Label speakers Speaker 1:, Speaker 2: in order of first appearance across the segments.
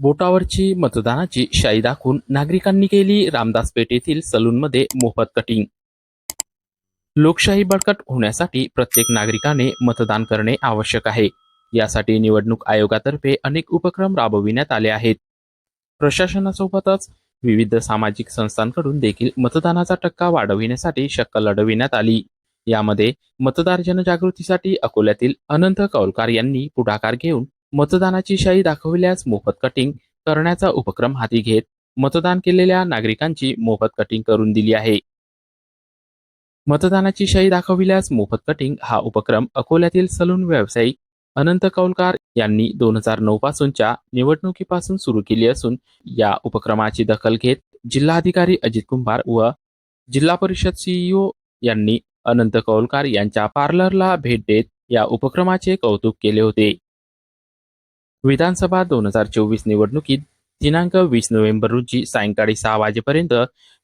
Speaker 1: बोटावरची मतदानाची शाई दाखवून नागरिकांनी केली रामदास पेठ येथील सलूनमध्ये मोफत कटिंग. लोकशाही बळकट होण्यासाठी प्रत्येक नागरिकाने मतदान करणे आवश्यक आहे. यासाठी निवडणूक आयोगातर्फे अनेक उपक्रम राबविण्यात आले आहेत. प्रशासनासोबतच विविध सामाजिक संस्थांकडून देखील मतदानाचा टक्का वाढविण्यासाठी शक्कल लढविण्यात आली. यामध्ये मतदार जनजागृतीसाठी अकोल्यातील अनंत कौलकार यांनी पुढाकार घेऊन मतदानाची शाई दाखविल्यास मोफत कटिंग करण्याचा उपक्रम हाती घेत मतदान केलेल्या नागरिकांची मोफत कटिंग करून दिली आहे. मतदानाची शाई दाखविल्यास मोफत कटिंग हा उपक्रम अकोल्यातील सलून व्यावसायिक अनंत कौलकार यांनी दोन हजार नऊ पासूनच्या निवडणुकीपासून सुरू केली असून या उपक्रमाची दखल घेत जिल्हाधिकारी अजित कुंभार व जिल्हा परिषद सीईओ यांनी अनंत कौलकार यांच्या पार्लरला भेट देत या उपक्रमाचे कौतुक केले होते. विधानसभा दोन हजार चोवीस निवडणुकीत दिनांक वीस नोव्हेंबर रोजी सायंकाळी सहा वाजेपर्यंत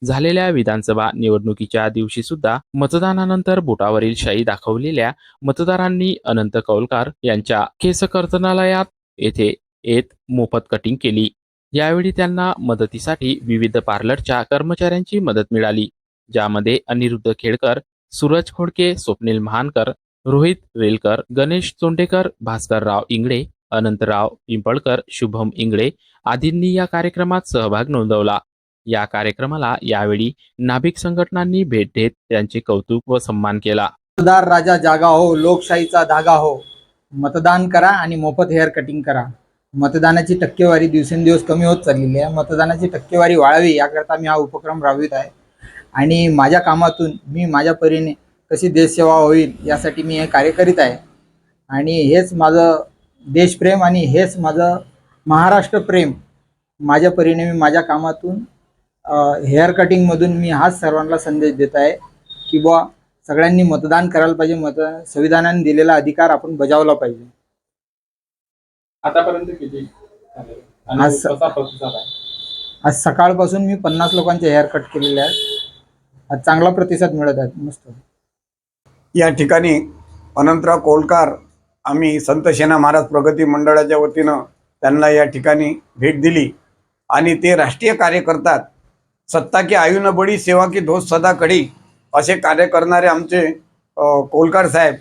Speaker 1: झालेल्या विधानसभा निवडणुकीच्या दिवशी सुद्धा मतदानानंतर बोटावरील शाई दाखवलेल्या मतदारांनी अनंत कौलकार यांच्या केस कर्तनालयात येथे येत मोफत कटिंग केली. यावेळी त्यांना मदतीसाठी विविध पार्लरच्या कर्मचाऱ्यांची मदत मिळाली ज्यामध्ये अनिरुद्ध खेडकर सूरज खोडके स्वप्नील महानकर रोहित वेलकर गणेश चोंडेकर भास्करराव इंगळे अनंतराव पिंपळकर शुभम इंगळे आदींनी या कार्यक्रमात सहभाग नोंदवला. या कार्यक्रमाला यावेळी नाभिक संघटनांनी भेट देत त्यांचे कौतुक व सन्मान केला.
Speaker 2: मतदार राजा जागा हो लोकशाहीचा धागा हो. मतदान करा आणि मोफत हेअर कटिंग करा. मतदानाची टक्केवारी दिवसेंदिवस कमी होत चाललेली आहे. मतदानाची टक्केवारी वाढावी याकरता मी हा उपक्रम राबवित आहे. आणि माझ्या कामातून मी माझ्या परीने कशी देशसेवा होईल यासाठी मी हे कार्य करीत आहे. आणि हेच माझं देशप्रेम आणि हेच माझं महाराष्ट्र प्रेम. माझ्या परीने मी माझ्या कामातून हेअर कटिंगमधून मी हाच सर्वांना संदेश देत आहे की बुवा सगळ्यांनी मतदान करायला पाहिजे मत संविधानाने दिलेला अधिकार आपण बजावला पाहिजे.
Speaker 3: आतापर्यंत किती झाले? आणि
Speaker 2: आज-
Speaker 3: कसा प्रतिसाद आहे
Speaker 2: आज सकाळपासून मी पन्नास लोकांचे हेअर कट केलेले आहेत. आज चांगला प्रतिसाद मिळत आहे मस्त.
Speaker 4: या ठिकाणी अनंतराव कोलकार आम्ही संत सेना महाराज प्रगती मंडळाच्या वतीनं त्यांना या ठिकाणी भेट दिली. आणि ते राष्ट्रीय कार्य करतात सत्ता की आयु न बडी सेवा की धोस सदा कडी असे कार्य करणारे आमचे कोलकार साहेब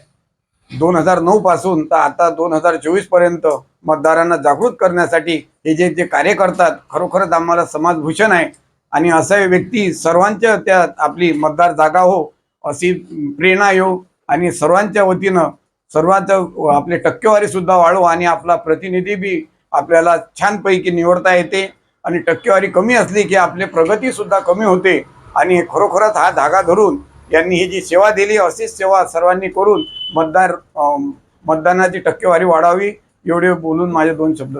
Speaker 4: दोन हजार नऊपासून तर आता दोन हजार चोवीसपर्यंत मतदारांना जागृत करण्यासाठी हे जे जे कार्य करतात खरोखरच आम्हाला समाजभूषण आहे. आणि असे व्यक्ती सर्वांच्या त्या आपली मतदार जागा हो अशी प्रेरणा येऊ आणि सर्वांच्या वतीनं सर्वात आपले टक्केवारी सुद्धा वाढवू आणि आपला प्रतिनिधी बी आपल्याला छानपैकी निवडता येते. आणि टक्केवारी कमी असली की आपली प्रगती सुद्धा कमी होते. आणि खरोखरच हा धागा धरून यांनी ही जी सेवा दिली अशीच सेवा सर्वांनी करून मतदार मतदानाची टक्केवारी वाढावी एवढे बोलून माझे दोन शब्द